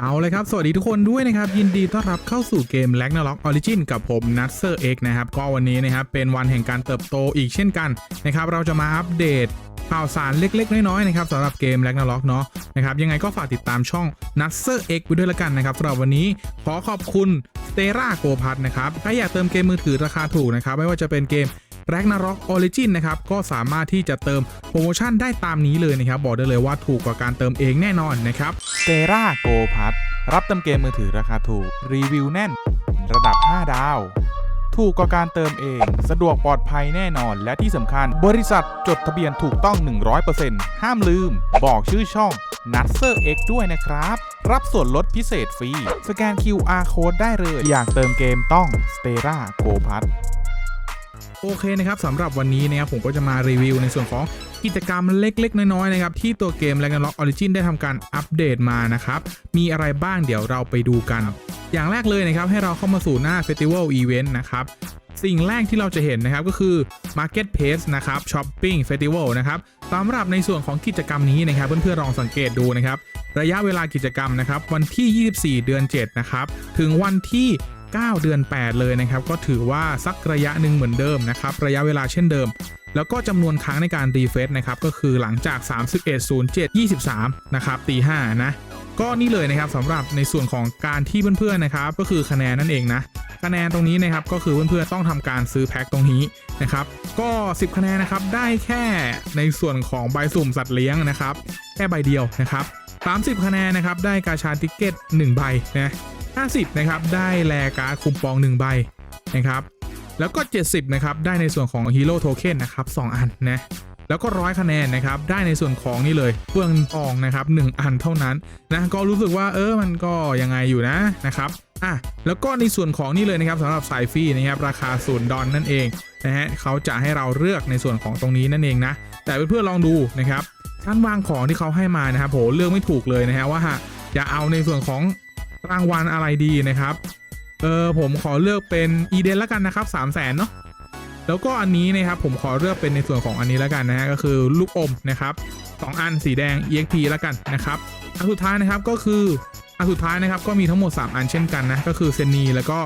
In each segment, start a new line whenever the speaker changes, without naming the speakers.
เอาเลยครับ สวัสดีทุกคนด้วยนะครับ ยินดีต้อนรับเข้าสู่เกม r a g n a r o k Origin กับผม n u t s e r X นะครับ ก็วันนี้นะครับ เป็นวันแห่งการเติบโตอีกเช่นกันนะครับ เราจะมาอัปเดตข่าวสารเล็ก ๆ น้อยๆนะครับสำหรับเกม r a g n a r o k เนาะนะครับยังไงก็ฝากติดตามช่อง n u t s e r X ไปด้วยละกันนะครับสำหรับวันนี้ขอขอบคุณ Stera Go p a s นะครับถ้าอยากเติมเกมมือถือราคาถูกนะครับไม่ว่าจะเป็นเกม Ragnarok Origin นะครับก็สามารถที่จะเติมโปรโมชั่นได้ตามนี้เลยนะครับบอกได้เลยว่าถูกกว่าการเติมเองแน่นอนนะครับ
เ e ราโกพัทรับเติมเกมมือถือราคาถูก รีวิวแน่น ระดับ 5 ดาว ถูกกว่าการเติมเอง สะดวกปลอดภัยแน่นอน และที่สำคัญ บริษัทจดทะเบียนถูกต้อง 100%ห้ามลืม บอกชื่อช่อง n u t s e r X ด้วยนะครับ รับส่วนลดพิเศษฟรี สแกน QR Code ได้เลย อยากเติมเกมต้อง s t e r a Go p a t
โอเคนะครับสำหรับวันนี้นะครับผมก็จะมารีวิวในส่วนของกิจกรรมเล็กๆ น้อยๆนะครับที่ตัวเกม Ragnarok Origin ได้ทำการอัปเดตมานะครับ มีอะไรบ้างเดี๋ยวเราไปดูกัน อย่างแรกเลยนะครับให้เราเข้ามาสู่หน้า Festival Event นะครับสิ่งแรกที่เราจะเห็นนะครับก็คือ Marketplace นะครับ Shopping Festival นะครับสำหรับในส่วนของกิจกรรมนี้นะครับ เพื่อนๆลองสังเกตดูนะครับ ระยะเวลากิจกรรมนะครับ วันที่ 24 เดือน 7 นะครับ ถึงวันที่ 9 เดือน 8 เลยนะครับ ก็ถือว่าสักระยะหนึ่งเหมือนเดิมนะครับ ระยะเวลาเช่นเดิม แล้วก็จำนวนครั้งในการรีเฟรชนะครับ ก็คือหลังจาก 31 07 23 นะครับตี5นะ ก็นี่เลยนะครับสำหรับในส่วนของการที่เพื่อนๆนะครับ ก็คือคะแนนนั่นเองนะ คะแนนตรงนี้นะครับ ก็คือเพื่อนๆต้องทำการซื้อแพ็คตรงนี้นะครับ ก็ 10 คะแนนนะครับ ได้แค่ในส่วนของใบสุ่มสัตว์เลี้ยงนะครับ แค่ใบเดียวนะครับ 30 คะแนนนะครับ ได้กาชาติเกต1ใบนะ 50 นะครับ ได้แลการ์ดคุมปอง 1 ใบนะครับ แล้วก็ 70 นะครับ ได้ในส่วนของฮีโร่โทเค็นนะครับ 2 อันนะ แล้วก็ร้อยคะแนนนะครับ ได้ในส่วนของนี่เลยเฟืองทองนะครับ 1 อันเท่านั้นนะ ก็รู้สึกว่าเออ มันก็ยังไงอยู่นะนะครับ อะ แล้วก็ในส่วนของนี่เลยนะครับสำหรับสายฟรีนะครับ ราคาศูนย์ดอลนั่นเองนะฮะเขาจะให้เราเลือกในส่วนของตรงนี้นั่นเองนะ แต่เพื่อนๆลองดูนะครับชั้นวางของที่เขาให้มานะครับโหเลือกไม่ถูกเลยนะฮะว่าจะเอาในส่วนของ รางวัลอะไรดีนะครับ เออผมขอเลือกเป็นอีเดนล้วกันนะครับ3 0 0แสนเนาะแล้วก็อันนี้นะครับผมขอเลือกเป็นในส่วนของอันนี้แล้วกันนะฮะก็คือลูกอมนะครับสองอันสีแดง EXP แล้วกันนะครับอันสุดท้ายนะครับก็คืออันสุดท้ายนะครับก็มีทั้งหมด 3 อันเช่นกันนะก็คือเซนีแล้วก็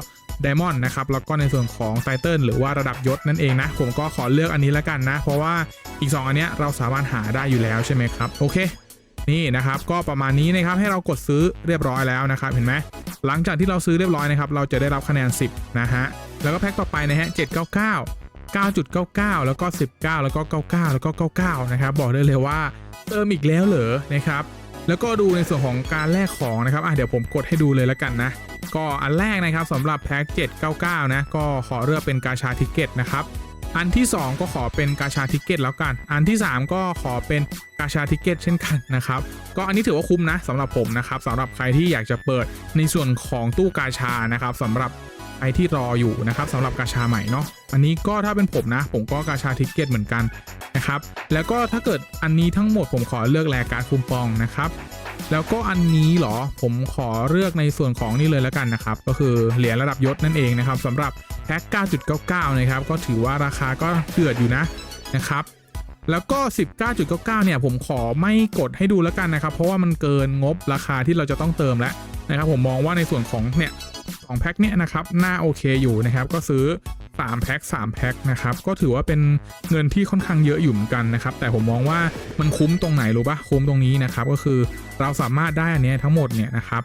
ไดมอนด์นะครับแล้วก็ในส่วนของไตเติลหรือว่าระดับยศนั่นเองนะผมก็ขอเลือกอันนี้แล้วกันนะ เพราะว่าอีก 2 อันเนี้ยเราสามารถหาได้อยู่แล้วใช่ไหมครับโอเค นี่นะครับก็ประมาณนี้นะครับให้เรากดซื้อเรียบร้อยแล้วนะครับเห็นไหมหลังจากที่เราซื้อเรียบร้อยนะครับเราจะได้รับคะแนน 10นะฮะแล้วก็แพ็คต่อไปนะฮะ799 9.99 แล้วก็ 19 แล้วก็ 99 แล้วก็ 99 นะครับ บอกได้เลยว่าเติมอีกแล้วเหรอนะครับ แล้วก็ดูในส่วนของการแลกของนะครับอะเดี๋ยวผมกดให้ดูเลยแล้วกันนะ ก็อันแรกนะครับสำหรับแพ็ค799 นะ ก็ขอเลือกเป็นกาชาทิเก็ตนะครับ อันที่ 2 ก็ขอเป็นกาชาทิเก็ตแล้วกัน อันที่ 3 ก็ขอเป็นกาชาทิเก็ตเช่นกันนะครับ ก็อันนี้ถือว่าคุ้มนะสำหรับผมนะครับสำหรับใครที่อยากจะเปิดในส่วนของตู้กาชานะครับสำหรับใครที่รออยู่นะครับสำหรับกาชาใหม่เนาะอันนี้ก็ถ้าเป็นผมนะ ผมก็กาชาทิเก็ตเหมือนกันนะครับแล้วก็ถ้าเกิดอันนี้ทั้งหมดผมขอเลือกแลการคูปองนะครับ แล้วก็อันนี้เหรอผมขอเลือกในส่วนของนี่เลยแล้วกันนะครับ ก็คือเหรียญระดับยศนั่นเองนะครับสำหรับแพ็ค9.99 นะครับ ก็ถือว่าราคาก็เดือดอยู่นะนะครับ แล้วก็ 19.99 เนี่ย ผมขอไม่กดให้ดูแล้วกันนะครับ เพราะว่ามันเกินงบราคาที่เราจะต้องเติมแล้วนะครับ ผมมองว่าในส่วนของเนี่ยของแพ็คเนี่ยนะครับน่าโอเคอยู่นะครับ ก็ซื้อ 3แพ็ค3แพ็คนะครับก็ถือว่าเป็นเงินที่ค่อนข้างเยอะอยู่เหมือนกันนะครับแต่ผมมองว่ามันคุ้มตรงไหนรู้ปะคุ้มตรงนี้นะครับก็คือเราสามารถได้อันนี้ทั้งหมดเนี่ยนะครับ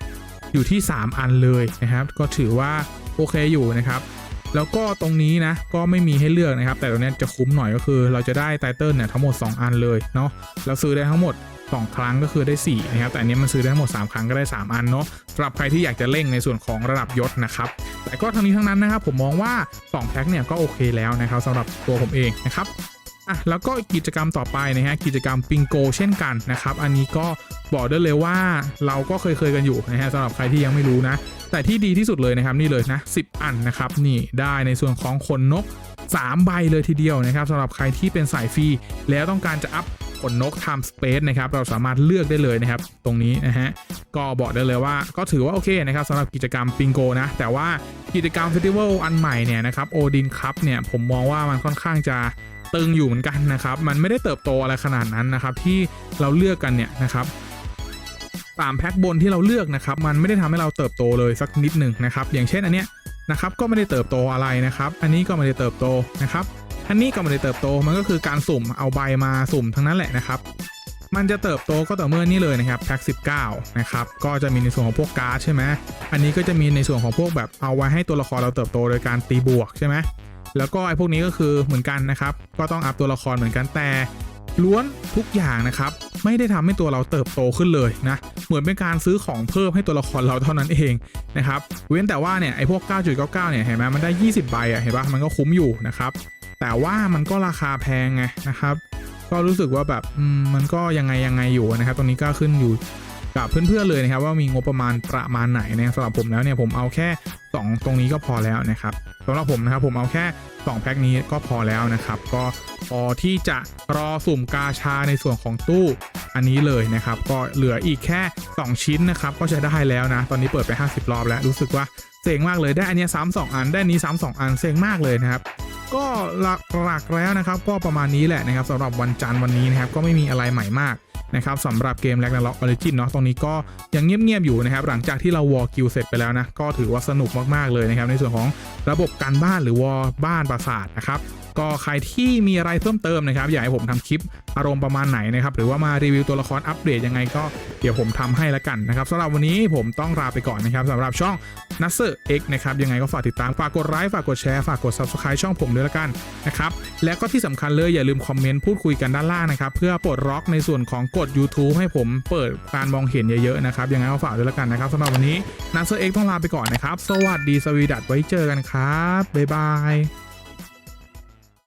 อยู่ที่ 3 อันเลยนะครับ ก็ถือว่าโอเคอยู่นะครับแล้วก็ตรงนี้นะก็ไม่มีให้เลือกนะครับ แต่ตรงนี้จะคุ้มหน่อยก็คือ เราจะได้ไตเติลเนี่ยทั้งหมด 2 อันเลยเนาะเราซื้อได้ทั้งหมด 2 ครั้งก็คือได้ 4 นะครับ แต่อันนี้มันซื้อได้ทั้งหมด 3 ครั้งก็ได้ 3 อันเนาะสำหรับใครที่อยากจะเร่งในส่วนของระดับยศนะครับ แต่ก็ทั้งนี้ทั้งนั้นนะครับ ผมมองว่า 2 แพ็คเนี่ยก็โอเคแล้วนะครับสำหรับตัวผมเองนะครับอะแล้วก็กิจกรรมต่อไปนะฮะกิจกรรมปิงโกเช่นกันนะครับ อันนี้ก็บอกได้เลยว่าเราก็เคยเคยๆกันอยู่นะฮะสำหรับใครที่ยังไม่รู้นะ แต่ที่ดีที่สุดเลยนะครับนี่เลยนะ10 อันนะครับนี่ได้ในส่วนของขนนก3ใบเลยทีเดียวนะครับสำหรับใครที่เป็นสายฟรีแล้วต้องการจะอัพ ขนนก Time Space นะครับ เราสามารถเลือกได้เลยนะครับ ตรงนี้นะฮะ ก็บอกได้เลยว่าก็ถือว่าโอเคนะครับสำหรับกิจกรรมปิงโกนะ แต่ว่ากิจกรรมเฟสติวัลอันใหม่เนี่ยนะครับโอดินคัพเนี่ยผมมองว่ามันค่อนข้างจะตึงอยู่เหมือนกันนะครับ มันไม่ได้เติบโตอะไรขนาดนั้นนะครับ ที่เราเลือกกันเนี่ยนะครับสามแพ็คบนที่เราเลือกนะครับ มันไม่ได้ทำให้เราเติบโตเลยสักนิดหนึ่งนะครับ อย่างเช่นอันเนี้ยนะครับก็ไม่ได้เติบโตอะไรนะครับ อันนี้ก็ไม่ได้เติบโตนะครับ อันนี้ก็ไม่ได้เติบโตมันก็คือการสุ่มเอาใบมาสุ่มทั้งนั้นแหละนะครับ มันจะเติบโตก็ต่อเมื่อนี่เลยนะครับแพ็ค19 นะครับ ก็จะมีในส่วนของพวกการ์ดใช่ไหมอันนี้ก็จะมีในส่วนของพวกแบบเอาไว้ให้ตัวละครเราเติบโตโดยการตีบวกใช่ไหมแล้วก็ไอ้พวกนี้ก็คือเหมือนกันนะครับ ก็ต้องอัพตัวละครเหมือนกันแต่ล้วนทุกอย่างนะครับ ไม่ได้ทำให้ตัวเราเติบโตขึ้นเลยนะ เหมือนเป็นการซื้อของเพิ่มให้ตัวละครเราเท่านั้นเองนะครับ เว้นแต่ว่าเนี่ยไอ้พวก 9.99 เนี่ยเห็นไหมมันได้ 20 ใบอะเห็นปะมันก็คุ้มอยู่นะครับ แต่ว่ามันก็ราคาแพงไงนะครับ ก็รู้สึกว่าแบบมันก็ยังไงยังไงอยู่นะครับ ตรงนี้ก็ขึ้นอยู่กับเพื่อนๆเลยนะครับ ว่ามีงบประมาณประมาณไหนนะสำหรับผมแล้วเนี่ยผมเอาแค่ 2 ตรงนี้ก็พอแล้วนะครับสำหรับผมนะครับผมเอาแค่ 2 แพ็คนี้ก็พอแล้วนะครับ ก็พอที่จะรอสุ่มกาชาในส่วนของตู้อันนี้เลยนะครับ ก็เหลืออีกแค่ 2 ชิ้นนะครับ ก็จะได้แล้วนะ ตอนนี้เปิดไป 50 รอบแล้วรู้สึกว่าเซ็งมากเลยได้อันนี้ซ้ำสองอันได้อันนี้ซ้ำสองอันเซ็งมากเลยนะครับ ก็หลักๆแล้วนะครับ ก็ประมาณนี้แหละนะครับสำหรับวันจันทร์วันนี้นะครับ ก็ไม่มีอะไรใหม่มากนะครับสำหรับเกมแร็กนาล็อกออริจินเนาะตรงนี้ก็ยังเงียบๆอยู่นะครับ หลังจากที่เราวอลกิลเสร็จไปแล้วนะ ก็ถือว่าสนุกมากๆเลยนะครับ ในส่วนของระบบการบ้านหรือวอลบ้านปราสาทนะครับ ก็ใครที่มีอะไรเพิ่มเติมนะครับอยากให้ผมทำคลิปอารมณ์ประมาณไหนนะครับหรือว่ามารีวิวตัวละครอัปเดตยังไงก็เดี๋ยวผมทำให้ละกันนะครับสำหรับวันนี้ผมต้องลาไปก่อนนะครับสำหรับช่องนัสเซอร์เอ็กนะครับยังไงก็ฝากติดตามฝากกดไลค์ฝากกดแชร์ฝากกด subscribe ช่องผมด้วยละกันนะครับแล้วก็ที่สำคัญเลยอย่าลืมคอมเมนต์พูดคุยกันด้านล่างนะครับเพื่อปลดล็อกในส่วนของกด YouTube ให้ผมเปิดการมองเห็นเยอะๆนะครับยังไงก็ฝากด้วยละกันนะครับสำหรับวันนี้นัสเซอร์เอ็กต้องลาไปก่อนนะครับสวัสดีสวีดัตไว้เจอกันครับบ๊ายบาย